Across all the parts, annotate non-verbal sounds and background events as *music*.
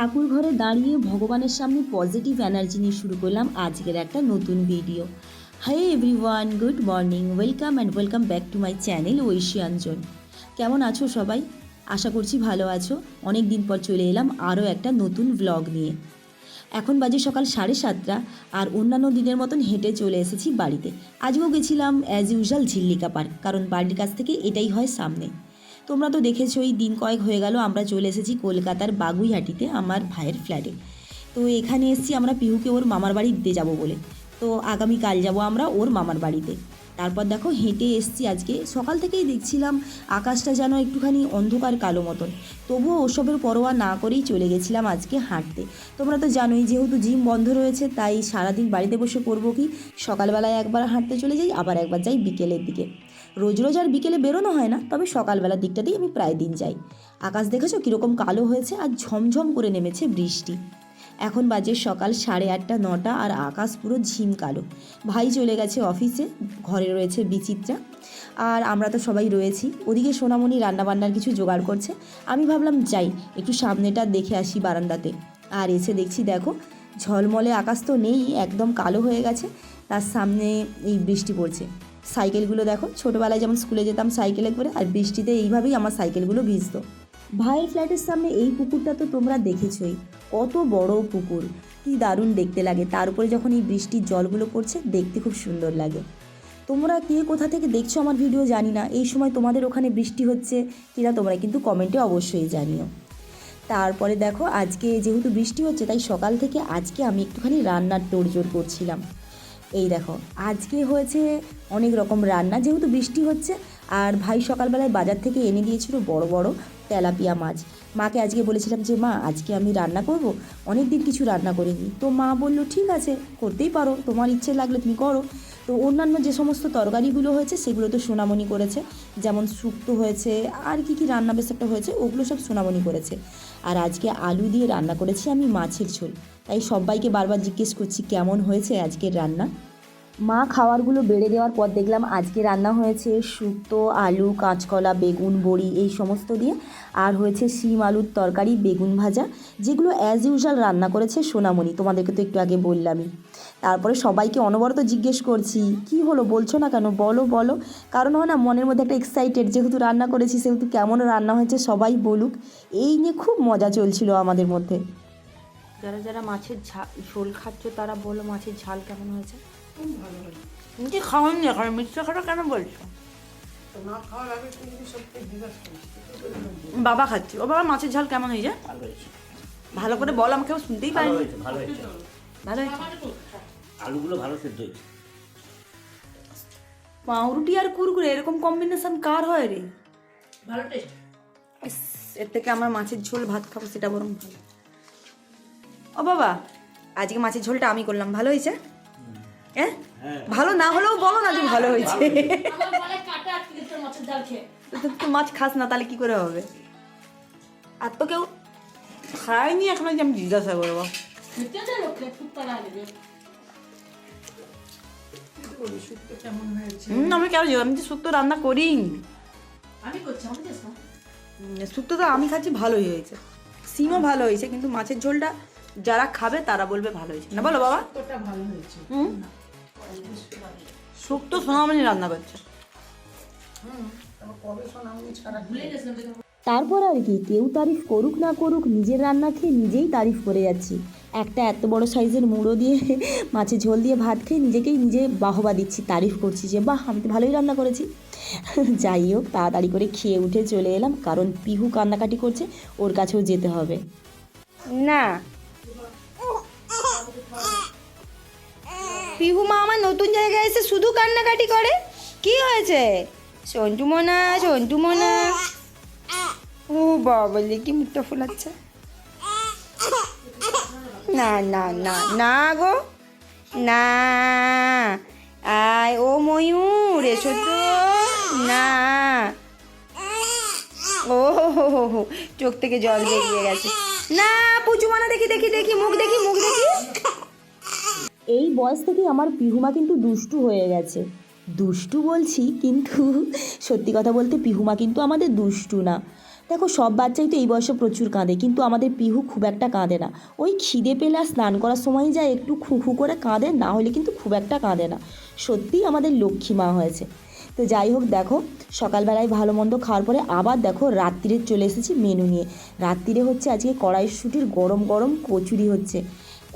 ঠাকুর ঘরে দাঁড়িয়ে ভগবানের সামনে পজিটিভ এনার্জি নিয়ে শুরু করলাম আজকের একটা নতুন video hi everyone good morning welcome and welcome back to my channel Oishianjan কেমন আছো সবাই? আশা করছি ভালো আছো। অনেক দিন পর চলে এলাম আরও একটা নতুন ব্লগ নিয়ে। এখন বাজে সকাল সাড়ে সাতটা আর অন্যান্য দিনের মতন হেঁটে চলে এসেছি বাড়িতে। আজকেও গেছিলাম অ্যাজ ইউজুয়াল ঝিল্লিকা পার্ক কারণ বাড়ির কাছ থেকে এটাই হয় সামনে। তোমরা তো দেখেছ ওই দিন কয়েক হয়ে গেল, আমরা চলে এসেছি কলকাতার বাগুইহাটিতে আমার ভাইয়ের ফ্ল্যাটে তো এখানে এসেছি আমরা পিহুকে ওর মামার বাড়ি দিতে যাব বলে। তো আগামীকাল যাব আমরা ওর মামার বাড়িতে। তারপর দেখো হেঁটে এসছি আজকে। সকাল থেকেই দেখছিলাম আকাশটা যেন একটুখানি অন্ধকার কালো মতন। তবুও ওসবের পরোয়া না করেই চলে গেছিলাম আজকে হাঁটতে। তোমরা তো জানোই যেহেতু জিম বন্ধ রয়েছে, তাই সারাদিন বাড়িতে বসে করব কি? সকালবেলায় একবার হাঁটতে চলে যাই, আবার একবার যাই বিকেলের দিকে। রোজ রোজ আর বিকেলে বেরোনো হয় না, তবে সকালবেলার দিকটাতেই আমি প্রায় দিন যাই। আকাশ দেখেছ কীরকম কালো হয়েছে আর ঝমঝম করে নেমেছে বৃষ্টি। এখন বাজে সকাল সাড়ে আটটা, নটা আর আকাশ পুরো ঝিম কালো। ভাই চলে গেছে অফিসে, ঘরে রয়েছে বিচিত্রা। আর আমরা তো সবাই রয়েছি। ওদিকে সোনামণি রান্নাবান্নার কিছু জোগাড় করছে। আমি ভাবলাম যাই, একটু সামনেটা দেখে আসি বারান্দাতে। আর এসে দেখছি দেখো, ঝলমলে আকাশ তো নেই, একদম কালো হয়ে গেছে। তার সামনে এই বৃষ্টি পড়ছে। সাইকেলগুলো দেখো, ছোটোবেলায় যেমন স্কুলে যেতাম সাইকেলে করে, আর বৃষ্টিতে এইভাবেই আমার সাইকেলগুলো ভিজতো। ভাইয়ের ফ্ল্যাটের সামনে এই পুকুরটা তো তোমরা দেখেছই। কত বড় পুকুর। কি দারুণ দেখতে লাগে। তার উপরে যখন এই বৃষ্টির জলগুলো পড়ছে, দেখতে খুব সুন্দর লাগে। তোমরা কে কোথা থেকে দেখছ আমার ভিডিও জানি না। এই সময় তোমাদের ওখানে বৃষ্টি হচ্ছে কিনা তোমরা কিন্তু কমেন্টে অবশ্যই জানিও। তারপরে দেখো, আজকে যেহেতু বৃষ্টি হচ্ছে, তাই সকাল থেকে আজকে আমি একটুখানি রান্নার তোড়জোড় করছিলাম। এই দেখো, আজকে হয়েছে অনেক রকম রান্না। যেহেতু বৃষ্টি হচ্ছে, আর ভাই সকালবেলায় বাজার থেকে এনে দিয়েছিল বড় বড় তেলাপিয়া মাছ। মাকে আজকে বলেছিলাম যে, মা, আজকে আমি রান্না করব। অনেক দিন কিছু রান্না করিনি। তো মা বলল, ঠিক আছে, করতেই পারো। তোমার ইচ্ছে লাগলে তুমি করো। তো অন্যান্য যে সমস্ত তরকারিগুলো হয়েছে, সেগুলো তো সোনামণি করেছে। যেমন শুক্তো হয়েছে, আর কি কি রান্না বেশ একটা হয়েছে, ওগুলো সব সোনামণি করেছে। আর আজকে আলু দিয়ে রান্না করেছি আমি মাছের ঝোল। তাই সবাইকে বারবার জিজ্ঞেস করছি, কেমন হয়েছে আজকের রান্না? মা খাবারগুলো বেড়ে দেওয়ার পর দেখলাম আজকে রান্না হয়েছে শুক্তো, আলু, কাঁচকলা, বেগুন, বড়ি, এই সমস্ত দিয়ে। আর হয়েছে শিম, আলুর তরকারি, বেগুন ভাজা, যেগুলো অ্যাজ ইউজুয়াল রান্না করেছে সোনামণি। তোমাদেরকে তো একটু আগে বললামই। তারপরে সবাইকে অনবরত জিজ্ঞেস করছি, কি হলো? বলছো না কেন? বলো বলো। কারণ হয় না, মনের মধ্যে একটা এক্সাইটেড যেহেতু রান্না করেছি, সেহেতু কেমন রান্না হয়েছে সবাই বলুক। এই নিয়ে খুব মজা চলছিল আমাদের মধ্যে। যারা যারা মাছের ঝাল, ঝোল খাচ্ছ, তারা বলো মাছের ঝাল কেমন হয়েছে। তুমি কি খাওয়ানি এখন মিথ্যা কথা কেন বলছো? বাবা খাচ্ছে। ও বাবা মাছের ঝাল কেমন হয়েছে? ভালো করে বল আমাকে শুনতেই ভালো ভালো হয়েছে। ভালো হয়েছে? আলুগুলো ভালো সেদ্ধ হয়েছে। পাউরুটি আর কুরকুরে এরকম কম্বিনেশন কার হয় রে? ভালো টেস্ট এর থেকে আমার মাছের ঝোল ভাত খাব সেটা বরং ভালো। ও বাবা আজকে মাছের ঝোলটা আমি করলাম। ভালো হয়েছে? হ্যাঁ ভালো না হলেও বলো না যে ভালো হয়েছে। খেয়ে তো মাছ খাস না তাহলে কি করে হবে? আর তো কেউ খায়নি এখন যে আমি জিজ্ঞাসা করব। আমি কেন আমি তো শুক্তো রান্না হুম, শুক্তো তো আমি খাচ্ছি ভালোই হয়েছে। সিমও ভালো হয়েছে কিন্তু মাছের ঝোলটা যারা খাবে তারা বলবে ভালো হয়েছে না বলো বাবা। তোরটা ভালো হয়েছে। হুম? শুক্তো সোনামণি রান্না করছে। তারপর আর কি কেউ তারিফ করুক না করুক নিজের রান্না খেয়ে নিজেই তারিফ করে যাচ্ছি। একটা এত বড় সাইজের মুড়ো দিয়ে মাছের ঝোল দিয়ে ভাত খেয়ে নিজেকেই নিজে বাহবা দিচ্ছি তারিফ করছি যে বাহ আমি তো ভালোই রান্না করেছি। যাই হোক তাড়াতাড়ি করে খেয়ে উঠে চলে এলাম কারণ পিহু কান্নাকাটি করছে ওর কাছেও যেতে হবে। না পিহু মা আমার নতুন জায়গায় এসে শুধু কান্নাকাটি করে? কি হয়েছে? সন্টু মোনা সন্টু মোনা। ও বাবলি কি মুখটা ফুলাচ্ছে। না না না না গো। না। আয়, ও ময়ূর, এসো তো। না। ও হো চোখ থেকে জল বেরিয়ে গেছে। না, পুচু মানা, দেখি দেখি দেখি, মুখ দেখি মুখ দেখি। এই বয়স থেকেই আমার পিহুমা কিন্তু দুষ্টু হয়ে গেছে। দুষ্টু বলছি কিন্তু *laughs* সত্যি কথা বলতে পিহুমা কিন্তু আমাদের দুষ্টু না। দেখো, সব বাচ্চাই তো এই বয়সে প্রচুর কাঁদে, কিন্তু আমাদের পিহু খুব একটা কাঁদে না। ওই খিদে পেলে আর স্নান করার সময় যায়, একটু খু খু করে কাঁদে, না হলে কিন্তু খুব একটা কাঁদে না। সত্যিই আমাদের লক্ষ্মী মা হয়েছে। তো যাই হোক, দেখো, সকালবেলায় ভালো মন্দ খাওয়ার পরে আবার দেখো, রাত্রিরে চলে এসেছি মেনু নিয়ে। রাত্রিরে হচ্ছে আজকে কড়াইশুটির গরম গরম কচুরি হচ্ছে।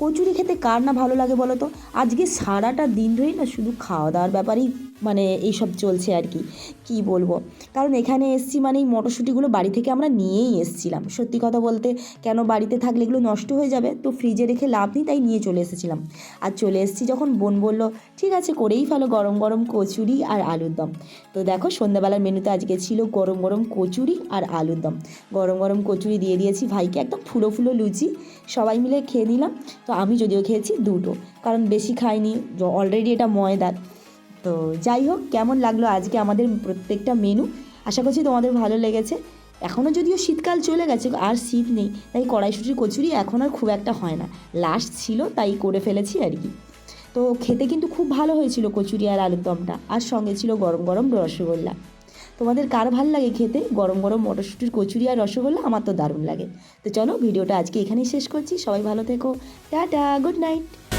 কচুরি খেতে কার না ভালো লাগে বলো তো? আজকে সারাটা দিন ধরেই না শুধু খাওয়া দাওয়ার ব্যাপারেই মানে এইসব চলছে আর কি। কী বলব? কারণ এখানে এসছি মানে এই মটরশুঁটিগুলো বাড়ি থেকে আমরা নিয়েই এসছিলাম। সত্যি কথা বলতে কেন বাড়িতে থাকলে এগুলো নষ্ট হয়ে যাবে? তো ফ্রিজে রেখে লাভ নেই, তাই নিয়ে চলে এসেছিলাম। আর চলে এসেছি যখন বোন বলল, ঠিক আছে, করেই ফেলো গরম গরম কচুরি আর আলুর দম। তো দেখো সন্ধ্যাবেলার মেনুতে আজকে ছিল গরম গরম কচুরি আর আলুর দম। গরম গরম কচুরি দিয়ে দিয়েছি ভাইকে, একদম ফুলো ফুলো লুচি। সবাই মিলে খেয়ে নিলাম। তো আমি যদিও খেয়েছি দুটো, কারণ বেশি খাইনি অলরেডি এটা ময়দার। তো যাই হোক, কেমন লাগল আজকে আমাদের প্রত্যেকটা মেনু আশা করছি তোমাদের ভালো লেগেছে। এখনও যদিও শীতকাল চলে গেছে, আর শীত নেই, তাই কড়াইশুটির কচুরি এখন আর খুব একটা হয় না। লাস্ট ছিল, তাই করে ফেলেছি আর কি। তো খেতে কিন্তু খুব ভালো হয়েছিল কচুরি আর আলুর দমটা আর সঙ্গে ছিল গরম গরম রসগোল্লা। তোমাদের কার ভালো লাগে খেতে? গরম গরম মটরশুঁটির কচুরি আর রসগোল্লা আমার তো দারুণ লাগে। তো চলো, ভিডিওটা আজকে এখানেই শেষ করছি। সবাই ভালো থেকো। Tata, good night.